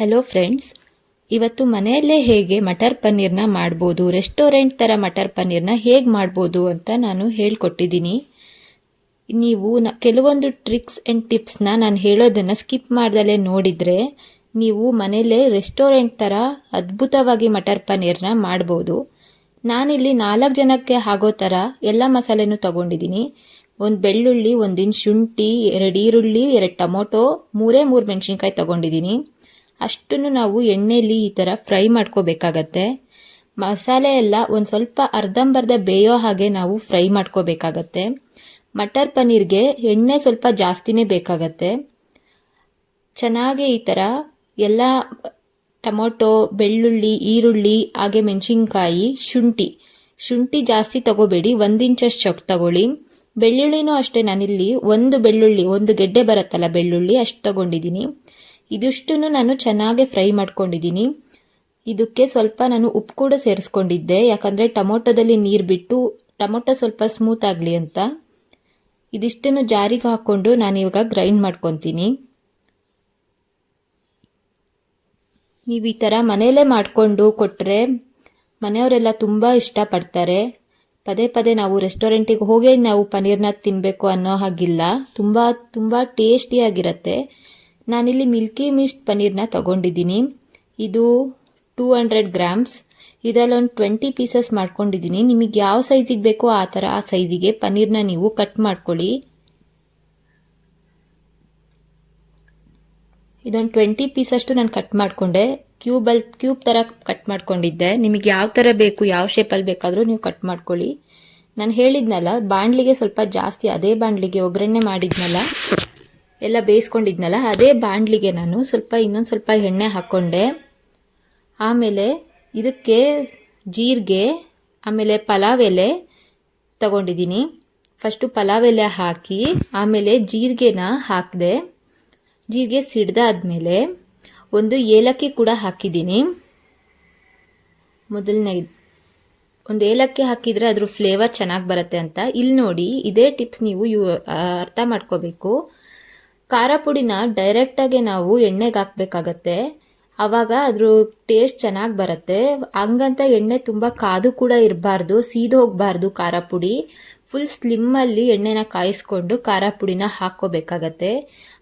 Hello friends ಇವತ್ತು ಮನೆಯಲ್ಲೇ ಹೇಗೆ ಮಟರ್ ಪನ್ನೀರ್ನ ಮಾಡ್ಬೋದು, ರೆಸ್ಟೋರೆಂಟ್ ಥರ ಮಟರ್ ಪನ್ನೀರ್ನ ಹೇಗೆ ಮಾಡ್ಬೋದು ಅಂತ ನಾನು ಹೇಳ್ಕೊಟ್ಟಿದ್ದೀನಿ. ನೀವು ನ, ಕೆಲವೊಂದು ಟ್ರಿಕ್ಸ್ ಆ್ಯಂಡ್ ಟಿಪ್ಸ್ನ ನಾನು ಹೇಳೋದನ್ನು ಸ್ಕಿಪ್ ಮಾಡ್ದಲೇ ನೋಡಿದರೆ ನೀವು ಮನೆಯಲ್ಲೇ ರೆಸ್ಟೋರೆಂಟ್ ಥರ ಅದ್ಭುತವಾಗಿ ಮಟರ್ ಪನ್ನೀರ್ನ ಮಾಡ್ಬೋದು. ನಾನಿಲ್ಲಿ ನಾಲ್ಕು ಜನಕ್ಕೆ ಆಗೋ ಥರ ಎಲ್ಲ ಮಸಾಲೆನೂ ತಗೊಂಡಿದ್ದೀನಿ. ಒಂದು ಬೆಳ್ಳುಳ್ಳಿ, ಒಂದಿನ ಶುಂಠಿ, ಎರಡು ಈರುಳ್ಳಿ, ಎರಡು ಟೊಮೊಟೊ, ಮೂರೇ ಮೂರು ಮೆಣಸಿನ್ಕಾಯಿ ತಗೊಂಡಿದ್ದೀನಿ. ಅಷ್ಟನ್ನು ನಾವು ಎಣ್ಣೆಯಲ್ಲಿ ಈ ಥರ ಫ್ರೈ ಮಾಡ್ಕೋಬೇಕಾಗತ್ತೆ. ಮಸಾಲೆ ಎಲ್ಲ ಒಂದು ಸ್ವಲ್ಪ ಅರ್ಧಂಬರ್ಧ ಬೇಯೋ ಹಾಗೆ ನಾವು ಫ್ರೈ ಮಾಡ್ಕೋಬೇಕಾಗತ್ತೆ. ಮಟರ್ ಪನ್ನೀರ್ಗೆ ಎಣ್ಣೆ ಸ್ವಲ್ಪ ಜಾಸ್ತಿನೇ ಬೇಕಾಗತ್ತೆ. ಚೆನ್ನಾಗಿ ಈ ಥರ ಎಲ್ಲ ಟೊಮೊಟೊ, ಬೆಳ್ಳುಳ್ಳಿ, ಈರುಳ್ಳಿ, ಹಾಗೆ ಮೆಣಸಿನ್ಕಾಯಿ, ಶುಂಠಿ ಶುಂಠಿ ಜಾಸ್ತಿ ತಗೋಬೇಡಿ, ಒಂದು ಇಂಚಷ್ಟು ಚೊಕ್ ತಗೊಳ್ಳಿ. ಬೆಳ್ಳುಳ್ಳಿನೂ ಅಷ್ಟೇ ನಾನಿಲ್ಲಿ ಒಂದು ಬೆಳ್ಳುಳ್ಳಿ, ಒಂದು ಗೆಡ್ಡೆ ಬರುತ್ತಲ್ಲ ಬೆಳ್ಳುಳ್ಳಿ, ಅಷ್ಟು ತಗೊಂಡಿದ್ದೀನಿ. ಇದಿಷ್ಟನ್ನು ನಾನು ಚೆನ್ನಾಗಿ ಫ್ರೈ ಮಾಡ್ಕೊಂಡಿದ್ದೀನಿ. ಇದಕ್ಕೆ ಸ್ವಲ್ಪ ನಾನು ಉಪ್ಪು ಕೂಡ ಸೇರಿಸ್ಕೊಂಡಿದ್ದೆ. ಯಾಕಂದರೆ ಟೊಮೊಟೊದಲ್ಲಿ ನೀರು ಬಿಟ್ಟು ಟೊಮೊಟೊ ಸ್ವಲ್ಪ ಸ್ಮೂತ್ ಆಗಲಿ ಅಂತ. ಇದಿಷ್ಟನ್ನು ಜಾರಿಗೆ ಹಾಕ್ಕೊಂಡು ನಾನು ಇವಾಗ ಗ್ರೈಂಡ್ ಮಾಡ್ಕೊತೀನಿ. ನೀವು ಈ ಥರ ಮನೆಯಲ್ಲೇ ಮಾಡಿಕೊಂಡು ಕೊಟ್ಟರೆ ಮನೆಯವರೆಲ್ಲ ತುಂಬ ಇಷ್ಟಪಡ್ತಾರೆ. ಪದೇ ಪದೇ ನಾವು ರೆಸ್ಟೋರೆಂಟಿಗೆ ಹೋಗೇ ನಾವು ಪನೀರ್ನ ತಿನ್ನಬೇಕು ಅನ್ನೋ ಹಾಗಿಲ್ಲ. ತುಂಬ ತುಂಬ ಟೇಸ್ಟಿಯಾಗಿರುತ್ತೆ. ನಾನಿಲ್ಲಿ ಮಿಲ್ಕಿ ಮಿಸ್ಟ್ ಪನ್ನೀರ್ನ ತಗೊಂಡಿದ್ದೀನಿ. ಇದು ಟೂ ಹಂಡ್ರೆಡ್ ಗ್ರಾಮ್ಸ್. ಇದರಲ್ಲೊಂದು ಟ್ವೆಂಟಿ ಪೀಸಸ್ ಮಾಡ್ಕೊಂಡಿದ್ದೀನಿ. ನಿಮಗೆ ಯಾವ ಸೈಜಿಗೆ ಬೇಕೋ ಆ ಥರ ಆ ಸೈಜಿಗೆ ಪನ್ನೀರ್ನ ನೀವು ಕಟ್ ಮಾಡ್ಕೊಳ್ಳಿ. ಇದೊಂದು ಟ್ವೆಂಟಿ ಪೀಸಷ್ಟು ನಾನು ಕಟ್ ಮಾಡಿಕೊಂಡೆ. ಕ್ಯೂಬಲ್, ಕ್ಯೂಬ್ ಥರ ಕಟ್ ಮಾಡ್ಕೊಂಡಿದ್ದೆ. ನಿಮಗೆ ಯಾವ ಥರ ಬೇಕು, ಯಾವ ಶೇಪಲ್ಲಿ ಬೇಕಾದರೂ ನೀವು ಕಟ್ ಮಾಡ್ಕೊಳ್ಳಿ. ನಾನು ಹೇಳಿದ್ನಲ್ಲ, ಬಾಣಲಿಗೆ ಸ್ವಲ್ಪ ಜಾಸ್ತಿ, ಅದೇ ಬಾಣಲಿಗೆ ಒಗ್ಗರಣೆ ಮಾಡಿದ್ನಲ್ಲ. ಎಲ್ಲ ಬೇಯಿಸ್ಕೊಂಡಿದ್ನಲ್ಲ, ಅದೇ ಬಾಣಲಿಗೆ ನಾನು ಸ್ವಲ್ಪ ಇನ್ನೊಂದು ಸ್ವಲ್ಪ ಎಣ್ಣೆ ಹಾಕ್ಕೊಂಡೆ ಆಮೇಲೆ ಇದಕ್ಕೆ ಜೀರಿಗೆ, ಆಮೇಲೆ ಪಲಾವ್ ಎಲೆ ತಗೊಂಡಿದ್ದೀನಿ. ಫಸ್ಟು ಪಲಾವ್ ಎಲೆ ಹಾಕಿ, ಆಮೇಲೆ ಜೀರಿಗೆನ ಹಾಕಿದೆ. ಜೀರಿಗೆ ಸಿಡ್ದಾದ್ಮೇಲೆ ಒಂದು ಏಲಕ್ಕಿ ಕೂಡ ಹಾಕಿದ್ದೀನಿ. ಮೊದಲನೇ ಒಂದು ಏಲಕ್ಕಿ ಹಾಕಿದರೆ ಅದ್ರ ಫ್ಲೇವರ್ ಚೆನ್ನಾಗಿ ಬರುತ್ತೆ ಅಂತ. ಇಲ್ಲಿ ನೋಡಿ ಇದೇ ಟಿಪ್ಸ್ ನೀವು ಯು ಅರ್ಥ ಮಾಡ್ಕೋಬೇಕು. ಖಾರ ಪುಡಿನ ಡೈರೆಕ್ಟಾಗಿ ನಾವು ಎಣ್ಣೆಗೆ ಹಾಕ್ಬೇಕಾಗತ್ತೆ. ಆವಾಗ ಅದ್ರ ಟೇಸ್ಟ್ ಚೆನ್ನಾಗಿ ಬರುತ್ತೆ. ಹಂಗಂತ ಎಣ್ಣೆ ತುಂಬ ಕಾದು ಕೂಡ ಇರಬಾರ್ದು, ಸೀದು ಹೋಗಬಾರ್ದು ಖಾರ ಪುಡಿ ಫುಲ್ ಸ್ಲಿಮ್ಮಲ್ಲಿ ಎಣ್ಣೆನ ಕಾಯಿಸ್ಕೊಂಡು ಖಾರ ಪುಡಿನ ಹಾಕ್ಕೋಬೇಕಾಗತ್ತೆ.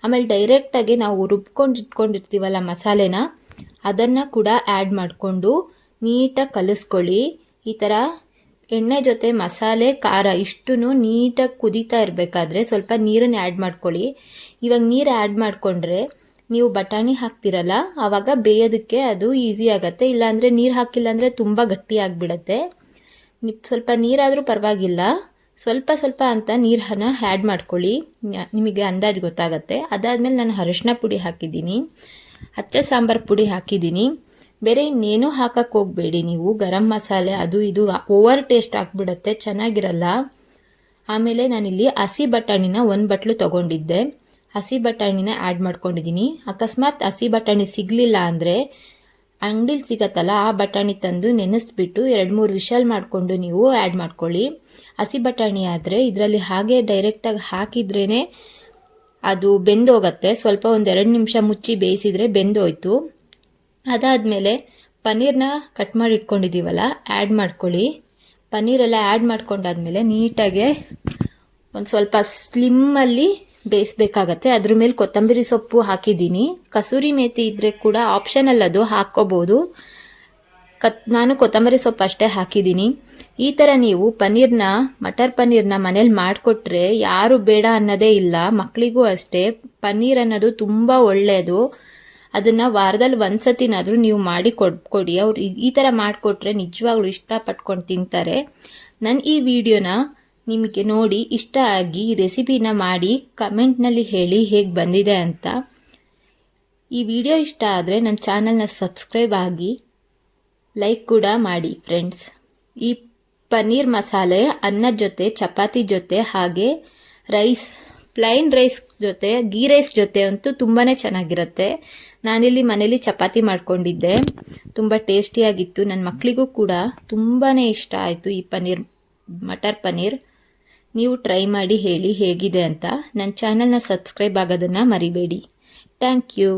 ಆಮೇಲೆ ಡೈರೆಕ್ಟಾಗಿ ನಾವು ರುಬ್ಕೊಂಡು ಇಟ್ಕೊಂಡಿರ್ತೀವಲ್ಲ ಮಸಾಲೆನ, ಅದನ್ನು ಕೂಡ ಆ್ಯಡ್ ಮಾಡಿಕೊಂಡು ನೀಟಾಗಿ ಕಲಿಸ್ಕೊಳ್ಳಿ. ಈ ಥರ ಎಣ್ಣೆ ಜೊತೆ ಮಸಾಲೆ, ಖಾರ ಇಷ್ಟೂ ನೀಟಾಗಿ ಕುದೀತಾ ಇರಬೇಕಾದ್ರೆ ಸ್ವಲ್ಪ ನೀರನ್ನು ಆ್ಯಡ್ ಮಾಡ್ಕೊಳ್ಳಿ. ಇವಾಗ ನೀರು ಆ್ಯಡ್ ಮಾಡಿಕೊಂಡ್ರೆ ನೀವು ಬಟಾಣಿ ಹಾಕ್ತಿರಲ್ಲ ಆವಾಗ ಬೇಯೋದಕ್ಕೆ ಅದು ಈಸಿ ಆಗುತ್ತೆ. ಇಲ್ಲಾಂದರೆ ನೀರು ಹಾಕಿಲ್ಲ ಅಂದರೆ ತುಂಬ ಗಟ್ಟಿ ಆಗಿಬಿಡತ್ತೆ. ಸ್ವಲ್ಪ ನೀರಾದರೂ ಪರವಾಗಿಲ್ಲ. ಸ್ವಲ್ಪ ಸ್ವಲ್ಪ ಅಂತ ನೀರನ್ನ ಆ್ಯಡ್ ಮಾಡ್ಕೊಳ್ಳಿ. ನಿಮಗೆ ಅಂದಾಜು ಗೊತ್ತಾಗತ್ತೆ. ಅದಾದಮೇಲೆ ನಾನು ಅರಶಿನ ಪುಡಿ ಹಾಕಿದ್ದೀನಿ. ಹಚ್ಚ ಸಾಂಬಾರು ಪುಡಿ ಹಾಕಿದ್ದೀನಿ. ಬೇರೆ ಇನ್ನೇನು ಹಾಕಕ್ಕೆ ಹೋಗಬೇಡಿ. ನೀವು ಗರಂ ಮಸಾಲೆ ಅದು ಇದು ಓವರ್ ಟೇಸ್ಟ್ ಆಗಿಬಿಡತ್ತೆ, ಚೆನ್ನಾಗಿರಲ್ಲ. ಆಮೇಲೆ ನಾನಿಲ್ಲಿ ಹಸಿ ಬಟಾಣಿನ ಒಂದು ಬಟ್ಲು ತೊಗೊಂಡಿದ್ದೆ. ಹಸಿ ಬಟಾಣಿನ ಆ್ಯಡ್ ಮಾಡ್ಕೊಂಡಿದ್ದೀನಿ. ಅಕಸ್ಮಾತ್ ಹಸಿ ಬಟಾಣಿ ಸಿಗಲಿಲ್ಲ ಅಂದರೆ ಅಂಗಡಿಲಿ ಸಿಗತ್ತಲ್ಲ, ಆ ಬಟಾಣಿ ತಂದು ನೆನೆಸ್ಬಿಟ್ಟು ಎರಡು ಮೂರು ವಿಷಲ್ ಮಾಡಿಕೊಂಡು ನೀವು ಆ್ಯಡ್ ಮಾಡ್ಕೊಳ್ಳಿ. ಹಸಿ ಬಟಾಣಿ ಆದರೆ ಇದರಲ್ಲಿ ಹಾಗೆ ಡೈರೆಕ್ಟಾಗಿ ಹಾಕಿದ್ರೇ ಅದು ಬೆಂದೋಗತ್ತೆ. ಸ್ವಲ್ಪ ಒಂದು ಎರಡು ನಿಮಿಷ ಮುಚ್ಚಿ ಬೇಯಿಸಿದರೆ ಬೆಂದೋಯ್ತು. ಅದಾದಮೇಲೆ ಪನ್ನೀರ್ನ ಕಟ್ ಮಾಡಿ ಇಟ್ಕೊಂಡಿದ್ದೀವಲ್ಲ ಆ್ಯಡ್ ಮಾಡ್ಕೊಳ್ಳಿ. ಪನ್ನೀರೆಲ್ಲ ಆ್ಯಡ್ ಮಾಡ್ಕೊಂಡಾದ್ಮೇಲೆ ನೀಟಾಗೆ ಒಂದು ಸ್ವಲ್ಪ ಸ್ಲಿಮ್ಮಲ್ಲಿ ಬೇಯಿಸ್ಬೇಕಾಗತ್ತೆ. ಅದ್ರ ಮೇಲೆ ಕೊತ್ತಂಬರಿ ಸೊಪ್ಪು ಹಾಕಿದ್ದೀನಿ. ಕಸೂರಿ ಮೇಥಿ ಇದ್ದರೆ ಕೂಡ ಆಪ್ಷನಲ್ ಅದು ಹಾಕ್ಕೋಬೋದು. ಕತ್, ನಾನು ಕೊತ್ತಂಬರಿ ಸೊಪ್ಪು ಅಷ್ಟೇ ಹಾಕಿದ್ದೀನಿ. ಈ ಥರ ನೀವು ಪನ್ನೀರ್ನ, ಮಟರ್ ಪನ್ನೀರ್ನ ಮನೇಲಿ ಮಾಡಿಕೊಟ್ರೆ ಯಾರು ಬೇಡ ಅನ್ನೋದೇ ಇಲ್ಲ. ಮಕ್ಕಳಿಗೂ ಅಷ್ಟೇ. ಪನ್ನೀರ್ ಅನ್ನೋದು ತುಂಬ ಒಳ್ಳೆಯದು ಅದನ್ನು ವಾರದಲ್ಲಿ ಒಂದು ಸತಿನಾದರೂ ನೀವು ಮಾಡಿ ಕೊಡ್ಕೊಡಿ ಅವ್ರು ಈ ಥರ ಮಾಡಿಕೊಟ್ರೆ ನಿಜವಾಗ್ಲೂ ಇಷ್ಟಪಟ್ಕೊಂಡು ತಿಂತಾರೆ. ನನ್ನ ಈ ವಿಡಿಯೋನ ನಿಮಗೆ ನೋಡಿ ಇಷ್ಟ ಆಗಿ ರೆಸಿಪಿನ ಮಾಡಿ ಕಮೆಂಟ್ನಲ್ಲಿ ಹೇಳಿ ಹೇಗೆ ಬಂದಿದೆ ಅಂತ. ಈ ವಿಡಿಯೋ ಇಷ್ಟ ಆದರೆ ನನ್ನ ಚಾನಲ್ನ ಸಬ್ಸ್ಕ್ರೈಬ್ ಆಗಿ ಲೈಕ್ ಕೂಡ ಮಾಡಿ ಫ್ರೆಂಡ್ಸ್. ಈ ಪನ್ನೀರ್ ಮಸಾಲೆ ಅನ್ನದ ಜೊತೆ, ಚಪಾತಿ ಜೊತೆ ಹಾಗೆ ರೈಸ್ ಪ್ಲೈನ್ ರೈಸ್ ಜೊತೆ ಗೀ ರೈಸ್ ಜೊತೆ ಅಂತೂ ತುಂಬಾ ಚೆನ್ನಾಗಿರುತ್ತೆ. ನಾನಿಲ್ಲಿ ಮನೇಲಿ ಚಪಾತಿ ಮಾಡ್ಕೊಂಡಿದ್ದೆ. ತುಂಬ ಟೇಸ್ಟಿಯಾಗಿತ್ತು. ನನ್ನ ಮಕ್ಕಳಿಗೂ ಕೂಡ ತುಂಬಾ ಇಷ್ಟ ಆಯಿತು ಈ ಪನ್ನೀರ್, ಮಟರ್ ಪನ್ನೀರ್. ನೀವು ಟ್ರೈ ಮಾಡಿ ಹೇಳಿ ಹೇಗಿದೆ ಅಂತ. ನನ್ನ ಚಾನಲ್ನ ಸಬ್ಸ್ಕ್ರೈಬ್ ಆಗೋದನ್ನು ಮರಿಬೇಡಿ. Thank you.